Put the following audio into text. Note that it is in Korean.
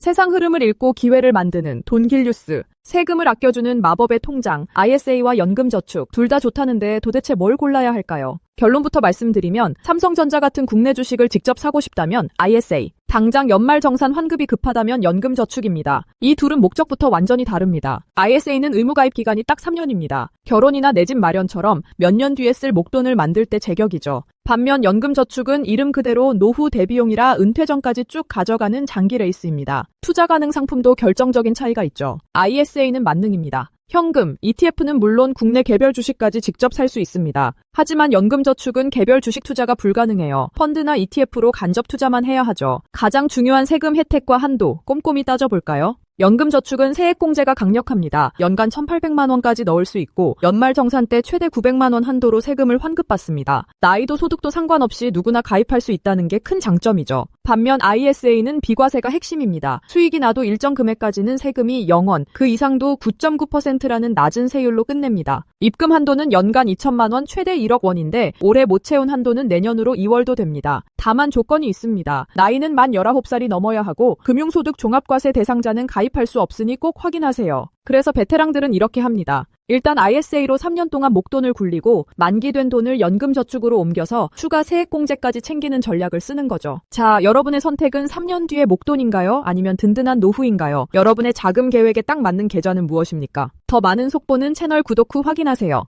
세상 흐름을 읽고 기회를 만드는 돈길뉴스. 세금을 아껴주는 마법의 통장, ISA와 연금저축, 둘 다 좋다는데 도대체 뭘 골라야 할까요? 결론부터 말씀드리면 삼성전자 같은 국내 주식을 직접 사고 싶다면 ISA, 당장 연말 정산 환급이 급하다면 연금저축입니다. 이 둘은 목적부터 완전히 다릅니다. ISA는 의무가입 기간이 딱 3년입니다. 결혼이나 내 집 마련처럼 몇 년 뒤에 쓸 목돈을 만들 때 제격이죠. 반면 연금저축은 이름 그대로 노후 대비용이라 은퇴 전까지 쭉 가져가는 장기 레이스입니다. 투자 가능 상품도 결정적인 차이가 있죠. ISA는 만능입니다. 현금, ETF는 물론 국내 개별 주식까지 직접 살 수 있습니다. 하지만 연금저축은 개별 주식 투자가 불가능해요. 펀드나 ETF로 간접 투자만 해야 하죠. 가장 중요한 세금 혜택과 한도 꼼꼼히 따져볼까요? 연금저축은 세액공제가 강력합니다. 연간 1,800만 원까지 넣을 수 있고 연말 정산 때 최대 900만 원 한도로 세금을 환급받습니다. 나이도 소득도 상관없이 누구나 가입할 수 있다는 게 큰 장점이죠. 반면 ISA는 비과세가 핵심입니다. 수익이 나도 일정 금액까지는 세금이 0원, 그 이상도 9.9%라는 낮은 세율로 끝냅니다. 입금 한도는 연간 2천만 원, 최대 1억 원인데 올해 못 채운 한도는 내년으로 2월도 됩니다. 다만 조건이 있습니다. 나이는 만 19살이 넘어야 하고 금융소득 종합과세 대상자는 가입할 수 없으니 꼭 확인하세요. 그래서 베테랑들은 이렇게 합니다. 일단 ISA로 3년 동안 목돈을 굴리고 만기된 돈을 연금저축으로 옮겨서 추가 세액공제까지 챙기는 전략을 쓰는 거죠. 자, 여러분의 선택은 3년 뒤에 목돈인가요? 아니면 든든한 노후인가요? 여러분의 자금 계획에 딱 맞는 계좌는 무엇입니까? 더 많은 속보는 채널 구독 후 확인하세요.